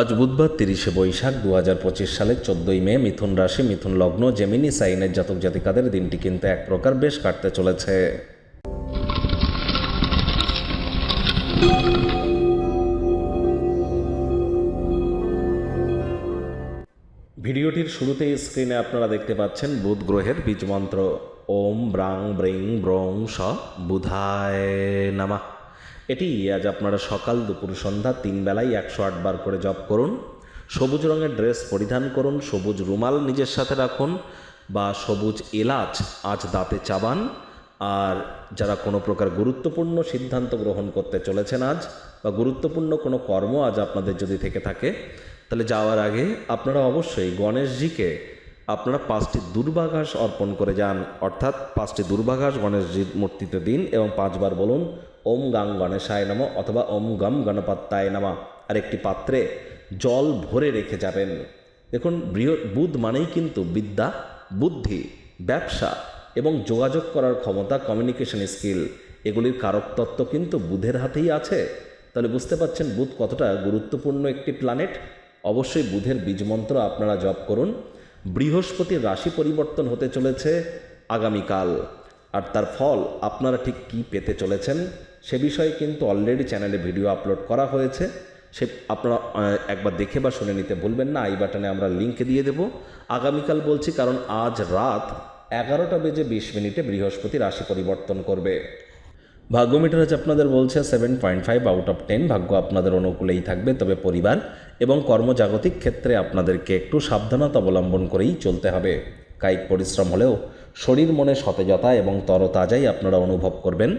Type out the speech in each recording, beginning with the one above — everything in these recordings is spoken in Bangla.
আজ বুধবার তিরিশে বৈশাখ দু হাজার পঁচিশ সালের চোদ্দই মে মিথুন রাশি, মিথুন লগ্ন, জেমিনি, সাইনের জাতক জাতিকাদের দিনটি কিন্তু এক প্রকার বেশ কাটতে চলেছে। ভিডিওটির শুরুতেই স্ক্রিনে আপনারা দেখতে পাচ্ছেন বুধ গ্রহের বীজমন্ত্র ওম ব্রাং ব্রিং ব্রং স বুধায় নামা। এটি আজ আপনারা সকাল দুপুর সন্ধ্যা তিন বেলায় একশো আটবার করে জপ করুন, সবুজ রঙের ড্রেস পরিধান করুন, সবুজ রুমাল নিজের সাথে রাখুন বা সবুজ এলাচ আজ দাঁতে চাবান। আর যারা কোনো প্রকার গুরুত্বপূর্ণ সিদ্ধান্ত গ্রহণ করতে চলেছেন আজ বা গুরুত্বপূর্ণ কোনো কর্ম আজ আপনাদের যদি থেকে থাকে, তাহলে যাওয়ার আগে আপনারা অবশ্যই গণেশজিকে আপনারা পাঁচটি দুর্বাঘাস অর্পণ করে যান। অর্থাৎ পাঁচটি দুর্বাঘাস গণেশজির মূর্তিতে দিন এবং পাঁচবার বলুন, ওম গাং গণেশায় নম অথবা ওম গম গণপত্তায় নামা। আর একটি পাত্রে জল ভরে রেখে যাবেন। দেখুন, বৃহ বুধ মানেই কিন্তু বিদ্যা, বুদ্ধি, ব্যবসা এবং যোগাযোগ করার ক্ষমতা কমিউনিকেশন স্কিল এগুলির কারক তত্ত্ব কিন্তু বুধের হাতেই আছে। তাহলে বুঝতে পারছেন বুধ কতটা গুরুত্বপূর্ণ একটি প্ল্যানেট অবশ্যই বুধের বীজমন্ত্র আপনারা জপ করুন। বৃহস্পতির রাশি পরিবর্তন হতে চলেছে আগামীকাল। আর তার ফল আপনারা ঠিক কী পেতে চলেছেন সে বিষয়ে কিন্তু অলরেডি চ্যানেলে ভিডিও আপলোড করা হয়েছে। সে আপনারা একবার দেখে বা শুনে নিতে ভুলবেন না। আই বাটনে আমরা লিঙ্ক দিয়ে দেব। আগামীকাল বলছি কারণ আজ রাত এগারোটা বেজে বিশ মিনিটে বৃহস্পতি রাশি পরিবর্তন করবে। ভাগ্য মিটার আজ আপনাদের বলছে seven point five out of ten ভাগ্য আপনাদের অনুকূলেই থাকবে, তবে পরিবার এবং কর্মজাগতিক ক্ষেত্রে আপনাদেরকে একটু সাবধানতা অবলম্বন করেই চলতে হবে। কায়িক পরিশ্রম হলেও শরীর মনে সতেজতা এবং তরতাজাই আপনারা অনুভব করবেন।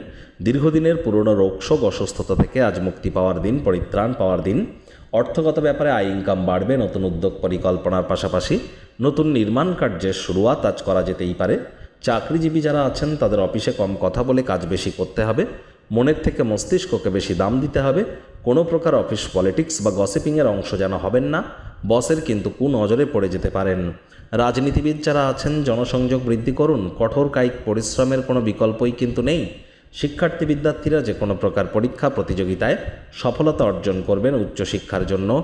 দীর্ঘদিনের পুরনো রোগশোক অসুস্থতা থেকে আজ মুক্তি পাওয়ার দিন, পরিত্রাণ পাওয়ার দিন। অর্থগত ব্যাপারে আয় ইনকাম বাড়বে, নতুন উদ্যোগ পরিকল্পনার পাশাপাশি নতুন নির্মাণ কার্যের শুরুয়াত আজ করা যেতেই পারে। চাকরিজীবী যারা আছেন, তাদের অফিসে কম কথা বলে কাজ বেশি করতে হবে। মনের থেকে মস্তিষ্ককে বেশি দাম দিতে হবে। কোনো প্রকার অফিস পলিটিক্স বা গসিপিংয়ের অংশ যেন হবেন না। বসের কিন্তু কুনজরে পড়ে যেতে পারেন। রাজনীতিবিদ যারা আছেন, জনসংযোগ বৃদ্ধি করুন। কঠোর কায়িক পরিশ্রমের কোনো বিকল্পই কিন্তু নেই। শিক্ষার্থী বিদ্যার্থীরা যে কোনো প্রকার পরীক্ষা, প্রতিযোগিতায় সফলতা অর্জন করবেন উচ্চশিক্ষার জন্য।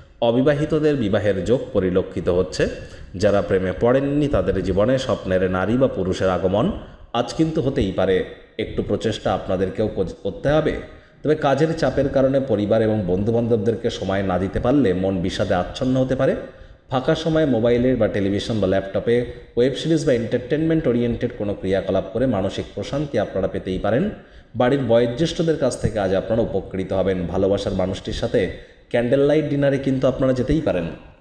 অবিবাহিতদের বিবাহের যোগ পরিলক্ষিত হচ্ছে। যারা প্রেমে পড়েননি তাদের জীবনে স্বপ্নের নারী বা পুরুষের আগমন আজ কিন্তু হতেই পারে। একটু প্রচেষ্টা আপনাদেরকেও করতে হবে। তবে কাজের চাপের কারণে পরিবার এবং বন্ধুবান্ধবদেরকে সময় না দিতে পারলে মন বিষাদে আচ্ছন্ন হতে পারে। ফাঁকা সময়ে মোবাইলের বা টেলিভিশন বা ল্যাপটপে ওয়েব সিরিজ বা এন্টারটেনমেন্ট ওরিয়েন্টেড কোনো ক্রিয়াকলাপ করে মানসিক প্রশান্তি আপনারা পেতেই পারেন। বাড়ির বয়োজ্যেষ্ঠদের কাছ থেকে আজ আপনারা উপকৃত হবেন। ভালোবাসার মানুষটির সাথে ক্যান্ডেল লাইট ডিনারে কিন্তু আপনারা যেতেই পারেন।